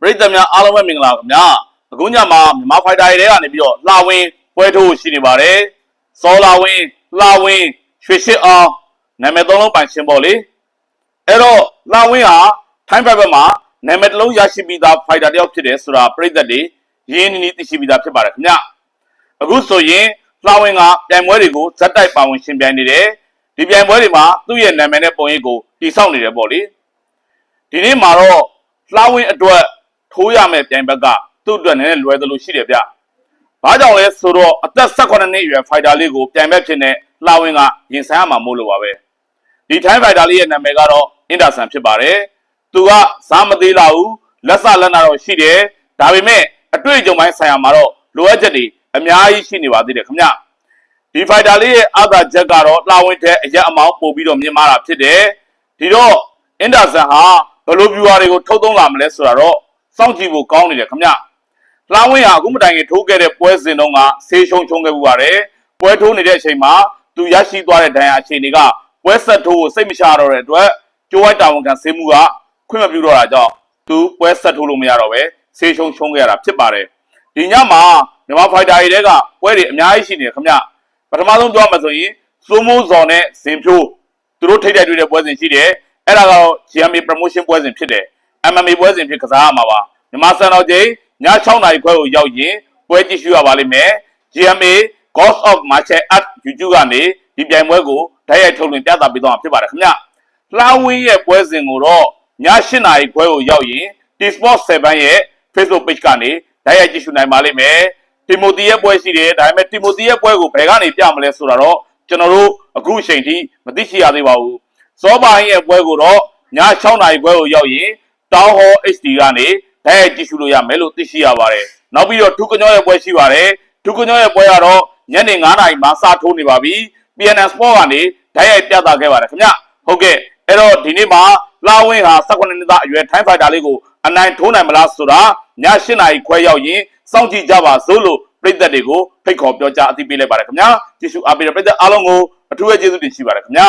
ပရိသတ်များအားလုံးပဲမင်္ဂလာပါခင်ဗျာအခုညမှာမြန်မာဖိုက်တာတွေကနေပြီးတော့လှဝင်းပွဲထိုးရှိနေပါတယ်စောလာဝင်းလှဝင်းရွှေရှိအောင်နာမည်သုံးလုံးပိုင်ရှင်ပေါ့လေအဲ့တော့လှဝင်းဟာထိုင်းဘက်ဘက်မှာနာမည်တစ်လုံးရရှိပြီးသားဖိုက်တာတစ်ယောက်ဖြစ်တယ်ဆိုတာပရိသတ်တွေရင်းနှီးနှီးသိရှိပြီးသားဖြစ်ပါတယ်ခင်ဗျာအခုဆိုရင်လှဝင်းကပြိုင်ပွဲတွေကိုဇက်တိုက်ပါဝင်ရှင်ပြိုင်နေတယ်ဒီပြိုင်ပွဲတွေမှာသူ့ရဲ့နာမည်နဲ့ပုံရိပ်ကိုတည်ဆောက်နေတယ်ပေါ့လေဒီနေ့မှာတော့လှဝင်းအတွက် ထိုးရမယ့်ပြိုင်ဘက်ကသူ့အတွက်နည်းနည်းလွယ်သလိုရှိတယ်ဗျ။ဘာကြောင့်လဲဆိုတော့အသက်18နှစ်အရွယ်ဖိုက်တာလေးကိုပြိုင်ဘက်ဖြစ်နေလှဝင်းကရင်ဆိုင်ရမှာမို့လို့ပါပဲ။ဒီထိုင်းဖိုက်တာလေးရဲ့နာမည်ကတော့အင်ဒါဆန်ဖြစ်ပါတယ်။သူကစားမသေးလာဘူးလက်စလက်နာတော့ရှိတယ်။ဒါပေမဲ့အတွေ့အကြုံပိုင်းဆိုင်ရာမှာတော့လိုအပ်ချက်တွေအများကြီးရှိနေပါသေးတယ်ခင်ဗျ။ဒီဖိုက်တာလေးရဲ့အာသာချက်ကတော့လှဝင်းတဲ့အရက်အမောင်းပို့ပြီးတော့မြင်မာတာဖြစ်တယ်ဒီတော့အင်ဒါဆန်ဟာဘယ်လိုဗျူဟာတွေကိုထုတ်သုံးလာမလဲဆိုတာတော့ စောင့်ကြည့်ဖို့ကောင်းနေတယ်ခင်ဗျလှဝင်းဟာအခုမတိုင်ခင်ထိုးခဲ့တဲ့ပွဲစဉ်တုန်းကဆေးရှုံချုံခဲ့မှုပါတယ်ပွဲထိုးနေတဲ့အချိန်မှာသူရရှိသွားတဲ့ဒဏ်ရာအခြေအနေကပွဲဆက်ထိုးကိုစိတ်မချတော့တဲ့အတွက်ကျိုးဝိုင်းတာဝန်ခံဆေးမှုကခွင့်မပြုတော့တာကြောင့်သူပွဲဆက်ထိုးလို့မရတော့ပဲဆေးရှုံချုံခဲ့ရတာဖြစ်ပါတယ်ဒီညမှာမြန်မာဖိုက်တာတွေကပွဲတွေအများကြီးရှိနေတယ်ခင်ဗျပထမဆုံးပြောမှဆိုရင်စိုးမိုးစော်နဲ့ဇင်ဖြိုးသူတို့ထိတ်တိုက်တွေ့တဲ့ပွဲစဉ်ရှိတယ်အဲ့ဒါကတော့ GMA promotion ပွဲစဉ်ဖြစ်တယ် MMA ပွဲစဉ်ဖြစ်ကစားရမှာပါမြန်မာစံတော်ချိန်ည6နာရီခွဲကိုရောက်ရင်ပွဲကြည့်ရှုရပါလိမ့်မယ် GMA Ghost of Martial Art YouTube ကနေဒီပြိုင်ပွဲကိုဓာတ်ရိုက်ထုတ်လွှင့်ပြသပေးသွားမှာဖြစ်ပါတယ်ခင်ဗျလှဝင်းရဲ့ပွဲစဉ်ကိုတော့ည8နာရီခွဲကိုရောက်ရင် T-Sport 7ရဲ့ Facebook page ကနေဓာတ်ရိုက်ကြည့်ရှုနိုင်ပါလိမ့်မယ်တီမိုသီရဲ့ပွဲရှိတယ်ဒါပေမဲ့တီမိုသီရဲ့ပွဲကိုဘယ်ကနေပြမလဲဆိုတာတော့ကျွန်တော်တို့အခုအချိန်ထိမသိရှိရသေးပါဘူးစောပါဟင်းရဲ့ပွဲကိုတော့ည6နာရီပွဲကိုရောက်ရင် Town Hall HD ကနေဓာတ်ရိုက်ကြည့်ရှုလို့ရမယ်လို့သိရှိရပါတယ်နောက်ပြီးတော့ထူကညောရဲ့ပွဲရှိပါတယ်ထူကညောရဲ့ပွဲကတော့ညနေ9နာရီမှာစထိုးနေပါပြီ PNN Sport ကနေဓာတ်ရိုက်ပြသခဲ့ပါတယ်ခင်ဗျဟုတ်ကဲ့အဲ့တော့ဒီနေ့မှာလာဝင်းဟာ18နှစ်သားအရွယ်ထိုင်းဖိုက်တာလေးကိုအနိုင်ထိုးနိုင်မလားဆိုတာည8နာရီခွဲရောက်ရင်စောင့်ကြည့်ကြပါစို့လို့ပြည်သက်တွေကိုဖိတ်ခေါ်ပြောကြားအသိပေးလိုက်ပါတယ်ခင်ဗျာကျေးဇူးအားပေးတဲ့ပြည်သက်အားလုံးကိုအထူးပဲကျေးဇူးတင်ရှိပါတယ်ခင်ဗျာ